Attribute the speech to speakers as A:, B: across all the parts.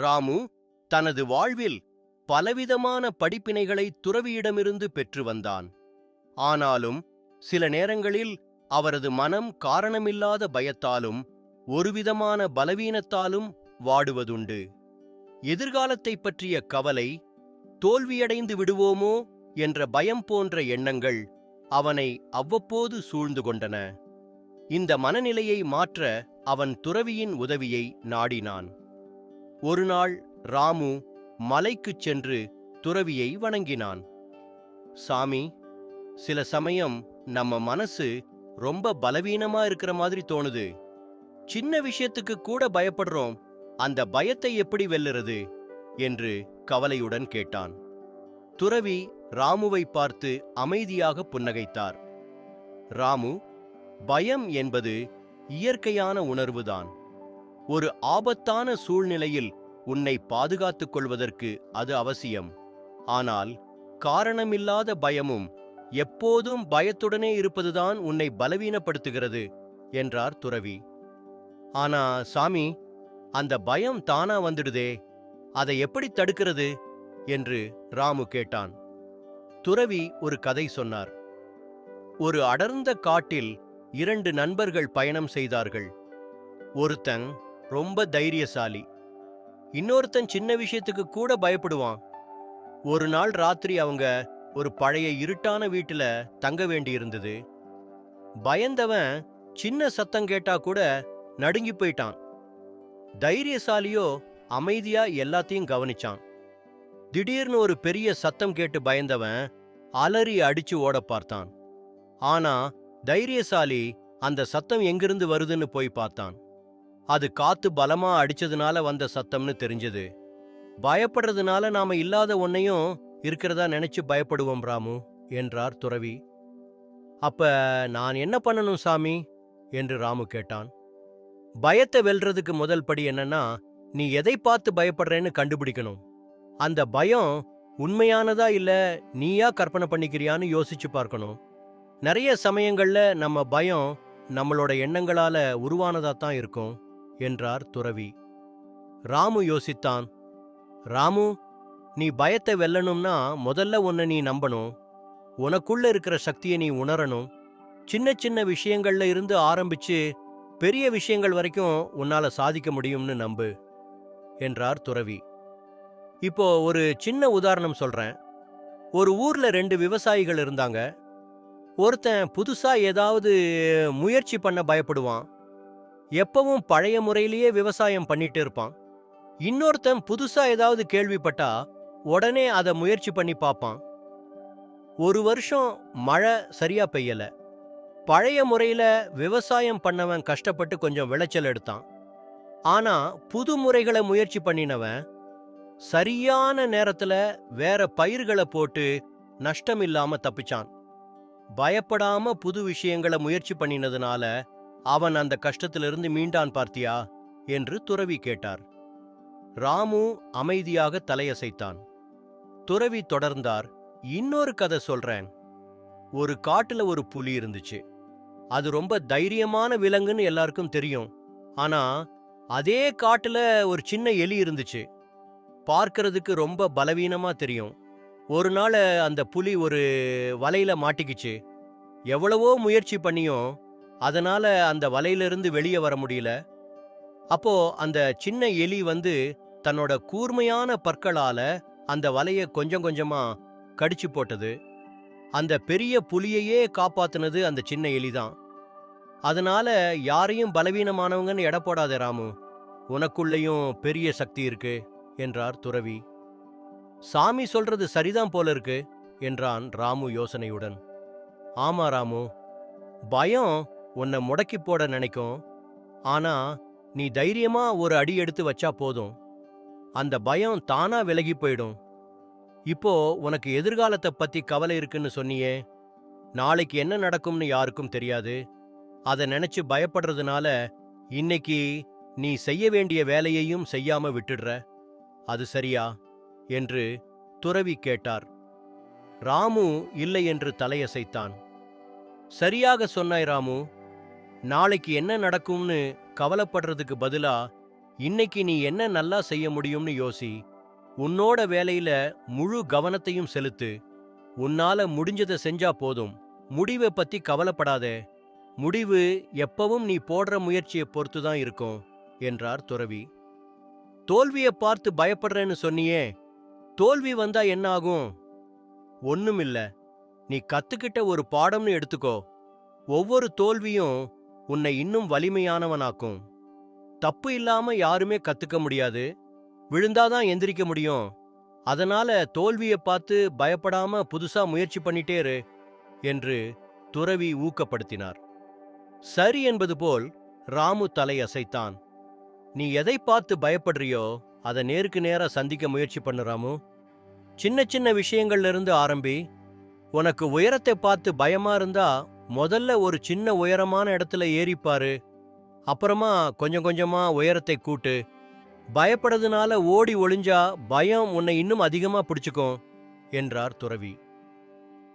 A: ராமு தனது வாழ்வில் பலவிதமான படிப்பினைகளை துறவியிடமிருந்து பெற்று வந்தான். ஆனாலும் சில நேரங்களில் அவரது மனம் காரணமில்லாத பயத்தாலும் ஒருவிதமான பலவீனத்தாலும் வாடுவதுண்டு. எதிர்காலத்தைப் பற்றிய கவலை தோல்வியடைந்து விடுவோமோ என்ற பயம் போன்ற எண்ணங்கள் அவனை அவ்வப்போது சூழ்ந்து கொண்டன. இந்த மனநிலையை மாற்ற அவன் துறவியின் உதவியை நாடினான். ஒருநாள் ராமு மலைக்குச் சென்று துறவியை வணங்கினான். சாமி சில சமயம் நம்ம மனசு ரொம்ப பலவீனமா இருக்கிற மாதிரி தோணுது. சின்ன விஷயத்துக்கு கூட பயப்படுறோம். அந்த பயத்தை எப்படி வெல்லுறது? என்று கவலையுடன் கேட்டான். துறவி ராமுவை பார்த்து அமைதியாக புன்னகைத்தார். ராமு பயம் என்பது இயற்கையான உணர்வுதான். ஒரு ஆபத்தான சூழ்நிலையில் உன்னை பாதுகாத்துக் கொள்வதற்கு அது அவசியம். ஆனால் காரணமில்லாத பயமும் எப்போதும் பயத்துடனே இருப்பதுதான் உன்னை பலவீனப்படுத்துகிறது என்றார் துறவி. ஆனா சாமி அந்த பயம் தானா வந்துடுதே அதை எப்படி தடுக்கிறது? என்று ராமு கேட்டான். துறவி ஒரு கதை சொன்னார். ஒரு அடர்ந்த காட்டில் இரண்டு நண்பர்கள் பயணம் செய்தார்கள். ஒருத்தன் ரொம்ப தைரியசாலி. இன்னொருத்தன் சின்ன விஷயத்துக்கு கூட பயப்படுவான். ஒரு நாள் ராத்திரி அவங்க ஒரு பழைய இருட்டான வீட்டுல தங்க வேண்டியிருந்தது. பயந்தவன் சின்ன சத்தம் கேட்டா கூட நடுங்கி போயிட்டான். தைரியசாலியோ அமைதியா எல்லாத்தையும் கவனிச்சான். திடீர்னு ஒரு பெரிய சத்தம் கேட்டு பயந்தவன் அலறி அடிச்சு ஓட பார்த்தான். ஆனா தைரியசாலி அந்த சத்தம் எங்கிருந்து வருதுன்னு போய் பார்த்தான். அது காத்து பலமா அடிச்சதுனால வந்த சத்தம்னு தெரிஞ்சது. பயப்படுறதுனால நாம இல்லாத ஒன்னையும் இருக்கிறதா நினைச்சு பயப்படுவோம் ராமு என்றார் துறவி. அப்ப நான் என்ன பண்ணணும் சாமி? என்று ராமு கேட்டான். பயத்தை வெல்றதுக்கு முதல் படி என்னன்னா நீ எதை பார்த்து பயப்படுறேன்னு கண்டுபிடிக்கணும். அந்த பயம் உண்மையானதா இல்ல நீயா கற்பனை பண்ணிக்கிறியான்னு யோசிச்சு பார்க்கணும். நிறைய சமயங்கள்ல நம்ம பயம் நம்மளோட எண்ணங்களால உருவானதா தான் இருக்கும். என்றார் துறவி. ராமு யோசித்தான். ராமு நீ பயத்தை வெல்லணும்னா முதல்ல உன்னை நீ நம்பணும். உனக்குள்ள இருக்கிற சக்தியை நீ உணரணும். சின்ன சின்ன விஷயங்கள்ல இருந்து ஆரம்பிச்சு பெரிய விஷயங்கள் வரைக்கும் உன்னால சாதிக்க முடியும்னு நம்பு என்றார் துறவி. இப்போ ஒரு சின்ன உதாரணம் சொல்றேன். ஒரு ஊர்ல ரெண்டு விவசாயிகள் இருந்தாங்க. ஒருத்தன் புதுசா ஏதாவது முயற்சி பண்ண பயப்படுவான். எப்பவும் பழைய முறையிலேயே விவசாயம் பண்ணிட்டு இருப்பான். இன்னொருத்தன் புதுசா ஏதாவது கேள்விப்பட்டா உடனே அதை முயற்சி பண்ணி பார்ப்பான். ஒரு வருஷம் மழை சரியா பெய்யல. பழைய முறையில விவசாயம் பண்ணவன் கஷ்டப்பட்டு கொஞ்சம் விளைச்சல் எடுத்தான். ஆனா புது முறைகளை முயற்சி பண்ணினவன் சரியான நேரத்துல வேற பயிர்களை போட்டு நஷ்டம் இல்லாம தப்பிச்சான். பயப்படாம புது விஷயங்களை முயற்சி பண்ணினதுனால அவன் அந்த கஷ்டத்திலிருந்து மீண்டான் பார்த்தியா? என்று துறவி கேட்டார். ராமு அமைதியாக தலையசைத்தான். துறவி தொடர்ந்தார் இன்னொரு கதை சொல்றேன். ஒரு காட்டுல ஒரு புலி இருந்துச்சு. அது ரொம்ப தைரியமான விலங்குன்னு எல்லாருக்கும் தெரியும். ஆனா அதே காட்டுல ஒரு சின்ன எலி இருந்துச்சு. பார்க்கறதுக்கு ரொம்ப பலவீனமா தெரியும். ஒரு நாள் அந்த புலி ஒரு வலையில மாட்டிக்கிச்சு. எவ்வளவோ முயற்சி பண்ணியும் அதனால அந்த வலையிலிருந்து வெளியே வர முடியல. அப்போ அந்த சின்ன எலி வந்து தன்னோட கூர்மையான பற்களால அந்த வலையை கொஞ்சம் கொஞ்சமா கடிச்சு போட்டது. அந்த பெரிய புலியையே காப்பாத்தினது அந்த சின்ன எலிதான். அதனால யாரையும் பலவீனமானவங்கன்னு எடை போடாதே ராமு. உனக்குள்ளேயும் பெரிய சக்தி இருக்கு என்றார் துறவி. சாமி சொல்றது சரிதான் போல இருக்கு என்றான் ராமு யோசனையுடன். ஆமா ராமு. பயம் உன்னை முடக்கி போட நினைக்கும். ஆனா நீ தைரியமா ஒரு அடி எடுத்து வச்சா போதும். அந்த பயம் தானா விலகி போயிடும். இப்போ உனக்கு எதிர்காலத்தை பத்தி கவலை இருக்குன்னு சொன்னியே. நாளைக்கு என்ன நடக்கும்னு யாருக்கும் தெரியாது. அதை நினைச்சு பயப்படுறதுனால இன்னைக்கு நீ செய்ய வேண்டிய வேலையையும் செய்யாம விட்டுடுற. அது சரியா? என்று துறவி கேட்டார். ராமு இல்லை என்று தலையசைத்தான். சரியாக சொன்னாய் ராமு. நாளைக்கு என்ன நடக்கும்னு கவலைப்படுறதுக்கு பதிலா இன்னைக்கு நீ என்ன நல்லா செய்ய முடியும்னு யோசி. உன்னோட வேலையில முழு கவனத்தையும் செலுத்து. உன்னால முடிஞ்சதை செஞ்சா போதும். முடிவை பத்தி கவலைப்படாதே. முடிவு எப்பவும் நீ போடுற முயற்சியை பொறுத்து தான் இருக்கும் என்றார் துறவி. தோல்வியை பார்த்து பயப்படுறேன்னு சொன்னியே தோல்வி வந்தா என்ன ஆகும்? ஒண்ணுமில்ல. நீ கத்துக்கிட்ட ஒரு பாடம்னு எடுத்துக்கோ. ஒவ்வொரு தோல்வியும் உன்னை இன்னும் வலிமையானவனாக்கும். தப்பு இல்லாம யாருமே கத்துக்க முடியாது. விழுந்தாதான் எந்திரிக்க முடியும். அதனால தோல்வியை பார்த்து பயப்படாம புதுசா முயற்சி பண்ணிட்டே இரு என்று துறவி ஊக்கப்படுத்தினார். சரி என்பது போல் ராமு தலை அசைத்தான் நீ எதை பார்த்து பயப்படுறியோ அதை நேருக்கு நேரா சந்திக்க முயற்சி பண்ணு ராமு. சின்ன சின்ன விஷயங்கள்ல இருந்து ஆரம்பி உனக்கு உயரத்தை பார்த்து பயமா இருந்தா முதல்ல ஒரு சின்ன உயரமான இடத்துல ஏறிப்பாரு. அப்புறமா கொஞ்சம் கொஞ்சமா உயரத்தை கூட்டு. பயப்படுறதுனால ஓடி ஒளிஞ்சா பயம் உன்னை இன்னும் அதிகமா பிடிச்சுக்கும் என்றார் துறவி.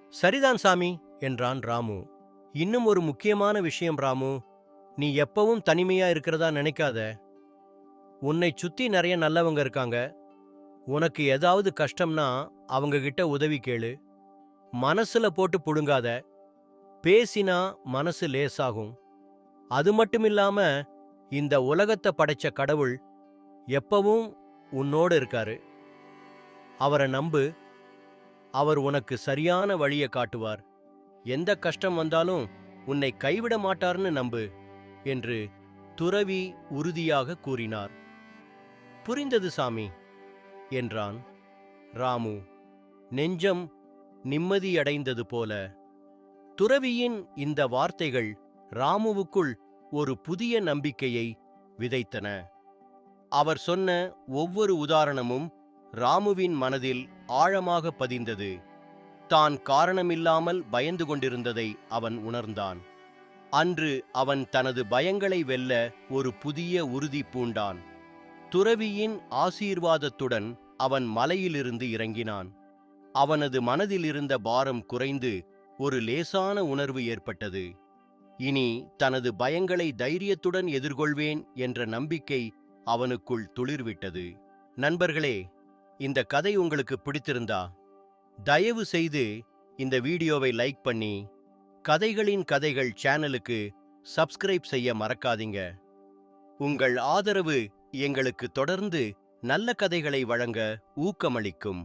A: சரிதான் சாமி என்றான் ராமு. இன்னும் ஒரு முக்கியமான விஷயம் ராமு நீ எப்பவும் தனிமையா இருக்கிறதா நினைக்காத. உன்னை சுத்தி நிறைய நல்லவங்க இருக்காங்க. உனக்கு ஏதாவது கஷ்டம்னா அவங்க கிட்ட உதவி கேளு. மனசுல போட்டு புடுங்காத. பேசினா மனசு லேசாகும். அது மட்டுமில்லாம இந்த உலகத்தை படைச்ச கடவுள் எப்பவும் உன்னோடு இருக்காரு. அவரை நம்பு. அவர் உனக்கு சரியான வழியை காட்டுவார். எந்த கஷ்டம் வந்தாலும் உன்னை கைவிட மாட்டார்னு நம்பு என்று துறவி உறுதியாக கூறினார். புரிந்தது சாமி என்றான். ராமு நெஞ்சம் நிம்மதியடைந்தது போல. துறவியின் இந்த வார்த்தைகள் ராமுவுக்குள் ஒரு புதிய நம்பிக்கையை விதைத்தன. அவர் சொன்ன ஒவ்வொரு உதாரணமும் ராமுவின் மனதில் ஆழமாக பதிந்தது. தான் காரணமில்லாமல் பயந்து கொண்டிருந்ததை அவன் உணர்ந்தான். அன்று அவன் தனது பயங்களை வெல்ல ஒரு புதிய உறுதி பூண்டான். துறவியின் ஆசீர்வாதத்துடன் அவன் மலையிலிருந்து இறங்கினான். அவனது மனதில் இருந்த பாரம் குறைந்து ஒரு லேசான உணர்வு ஏற்பட்டது. இனி தனது பயங்களை தைரியத்துடன் எதிர்கொள்வேன் என்ற நம்பிக்கை அவனுக்குள் துளிர்விட்டது. நண்பர்களே இந்த கதை உங்களுக்கு பிடித்திருந்தா தயவு செய்து இந்த வீடியோவை லைக் பண்ணி கதைகளின் கதைகள் சேனலுக்கு சப்ஸ்கிரைப் செய்ய மறக்காதீங்க. உங்கள் ஆதரவு எங்களுக்கு தொடர்ந்து நல்ல கதைகளை வழங்க ஊக்கமளிக்கும்.